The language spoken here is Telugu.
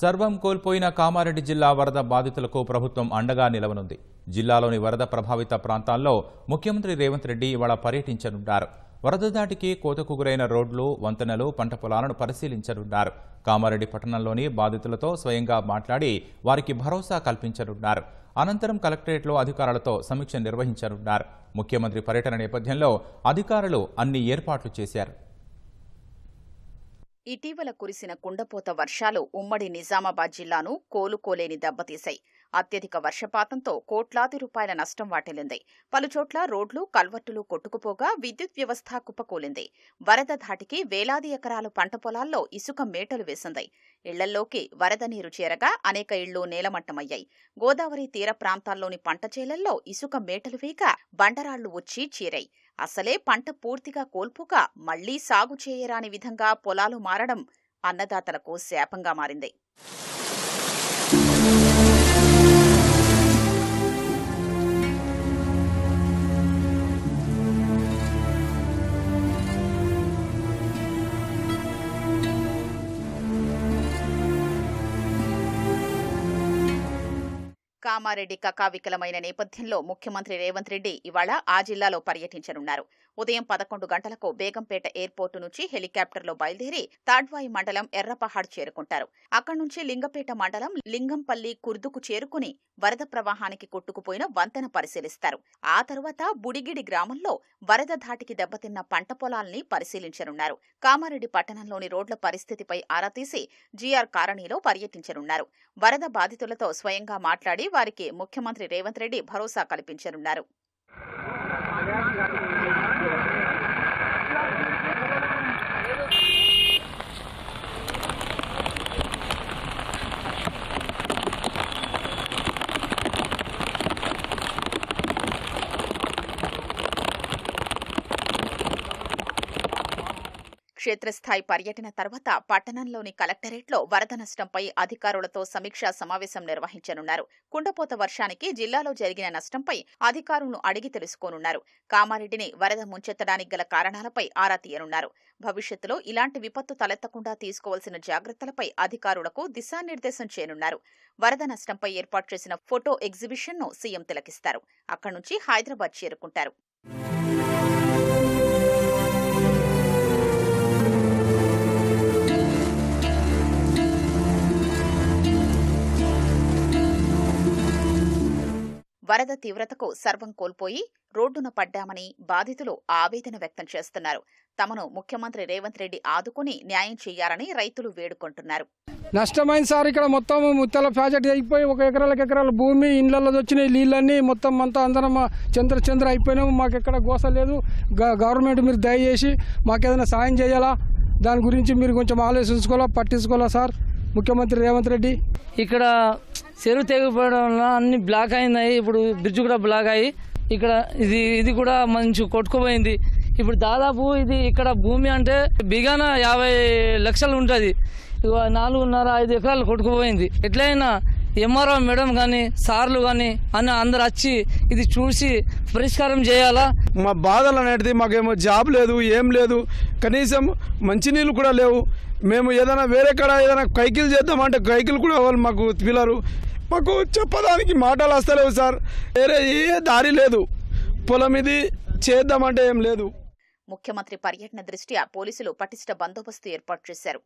సర్వం కోల్పోయిన కామారెడ్డి జిల్లా వరద బాధితులకు ప్రభుత్వం అండగా నిలవనుంది. జిల్లాలోని వరద ప్రభావిత ప్రాంతాల్లో ముఖ్యమంత్రి రేవంత్ రెడ్డి ఇవాళ పర్యటించనున్నారు వరద దాటికి కోతకు గురైన రోడ్లు వంతెనలు పంట పొలాలను పరిశీలించనున్నారు కామారెడ్డి పట్టణంలోని బాధితులతో స్వయంగా మాట్లాడి వారికి భరోసా కల్పించనున్నారు అనంతరం కలెక్టరేట్లో అధికారులతో సమీక్ష నిర్వహించనున్నారు ముఖ్యమంత్రి పర్యటన నేపథ్యంలో అధికారులు అన్ని ఏర్పాట్లు చేశారు. ఇటీవల కురిసిన కుండపోత వర్షాలు ఉమ్మడి నిజామాబాద్ జిల్లాను కోలుకోలేని దెబ్బతీశాయి. అత్యధిక వర్షపాతంతో కోట్లాది రూపాయల నష్టం వాటిల్లింది. పలుచోట్ల రోడ్లు కల్వర్టులు కొట్టుకుపోగా విద్యుత్ వ్యవస్థ కుప్పకూలింది. వరద ధాటికి వేలాది ఎకరాల పంట పొలాల్లో ఇసుక మేటలు వేసింది. ఇళ్ళల్లోకి వరద నీరు చేరగా అనేక ఇళ్ళు నేలమట్టమయ్యాయి. గోదావరి తీర ప్రాంతాల్లోని పంట చేలల్లో ఇసుక మేటలు వేక బండరాళ్ళు వచ్చి చీరాయి. అసలే పంట పూర్తిగా కోల్పోక మళ్ళీ సాగు చేయరాని విధంగా పొలాలు మారడం అన్నదాతలకు శాపంగా మారింది. కామారెడ్డి కకావికలమైన నేపథ్యంలో ముఖ్యమంత్రి రేవంత్ రెడ్డి ఇవాళ ఆ జిల్లాలో పర్యటించనున్నారు. ఉదయం పదకొండు గంటలకు బేగంపేట ఎయిర్పోర్టు నుంచి హెలికాప్టర్లో బయలుదేరి తాడ్వాయి మండలం ఎర్రపహాడ్ చేరుకుంటారు. అక్కడి నుంచి లింగపేట మండలం లింగంపల్లి కుర్దుకు చేరుకుని వరద ప్రవాహానికి కొట్టుకుపోయిన వంతెన పరిశీలిస్తారు. ఆ తరువాత బుడిగిడి గ్రామంలో వరద ధాటికి దెబ్బతిన్న పంట పొలాల్ని పరిశీలించనున్నారు. కామారెడ్డి పట్టణంలోని రోడ్ల పరిస్థితిపై ఆరా తీసి జీఆర్ కాలనీలో పర్యటించనున్నారు. వరద బాధితులతో స్వయంగా మాట్లాడి వారికి ముఖ్యమంత్రి రేవంత్ రెడ్డి భరోసా కల్పించనున్నారు. క్షేత్రస్థాయి పర్యటన తర్వాత పట్టణంలోని కలెక్టరేట్లో వరద నష్టంపై అధికారులతో సమీక్షా సమావేశం నిర్వహించనున్నారు. కుండపోత వర్షానికి జిల్లాలో జరిగిన నష్టంపై అధికారులను అడిగి తెలుసుకోనున్నారు. కామారెడ్డిని వరద ముంచెత్తడానికి గల కారణాలపై ఆరా తీయనున్నారు. భవిష్యత్తులో ఇలాంటి విపత్తు తలెత్తకుండా తీసుకోవాల్సిన జాగ్రత్తలపై అధికారులకు దిశానిర్దేశం చేయనున్నారు. వరద నష్టంపై ఏర్పాటు చేసిన ఫోటో ఎగ్జిబిషన్ను సీఎం తిలకిస్తారు. అక్కడి నుంచి హైదరాబాద్ చేరుకుంటారు. వరద తీవ్రతకు సర్వం కోల్పోయి రోడ్డున పడ్డామని బాధితులు ఆవేదన వ్యక్తం చేస్తున్నారు. తమను ముఖ్యమంత్రి రేవంత్ రెడ్డి ఆదుకుని న్యాయం చేయాలని రైతులు వేడుకుంటున్నారు. నష్టమైంది సార్ ఇక్కడ మొత్తం ముత్తల ప్రాజెక్ట్ అయిపోయి ఒక ఎకరాలకు ఎకరాల భూమి ఇండ్లలో వచ్చినాయి నీళ్ళన్నీ మొత్తం అంతా అందరం చంద్ర చంద్ర అయిపోయినాము మాకు ఎక్కడ గోస లేదు. గ- గవర్నమెంట్ మీరు దయచేసి మాకు ఏదైనా సాయం చేయాలా? దాని గురించి మీరు కొంచెం ఆలోచించుకోవాలా పట్టించుకోవాలా సార్? ముఖ్యమంత్రి రేవంత్ రెడ్డి? ఇక్కడ చెరువు తెగిపోవడం వల్ల అన్ని బ్లాక్ అయినాయి ఇప్పుడు బ్రిడ్జ్ కూడా బ్లాక్ అయ్యి ఇక్కడ ఇది ఇది కూడా మంచి కొట్టుకుపోయింది. ఇప్పుడు దాదాపు ఇది ఇక్కడ భూమి అంటే బిగాన యాభై లక్షలు ఉంటుంది. ఇగో నాలుగున్నర ఐదు ఎకరాలు కొట్టుకుపోయింది. ఎట్లయినా ఎంఆర్ఓ మేడం కానీ సార్లు కానీ అని అందరు వచ్చి ఇది చూసి పరిష్కారం చేయాలా? మా బాధలు అనేది మాకేమో జాబ్ లేదు ఏం లేదు. కనీసం మంచినీళ్ళు కూడా లేవు. మేము ఏదైనా వేరే కాడ ఏదైనా కైకిలు చేద్దామంటే కైకిలు కూడా వాళ్ళు మాకు పిల్లరు మాకు చెప్పడానికి మాటలు వస్తలేవు సార్. వేరే ఏ దారి లేదు. పొలం ఇది చేద్దామంటే ఏం లేదు. ముఖ్యమంత్రి పర్యటన దృష్ట్యా పోలీసులు పటిష్ట బందోబస్తు ఏర్పాటు చేశారు.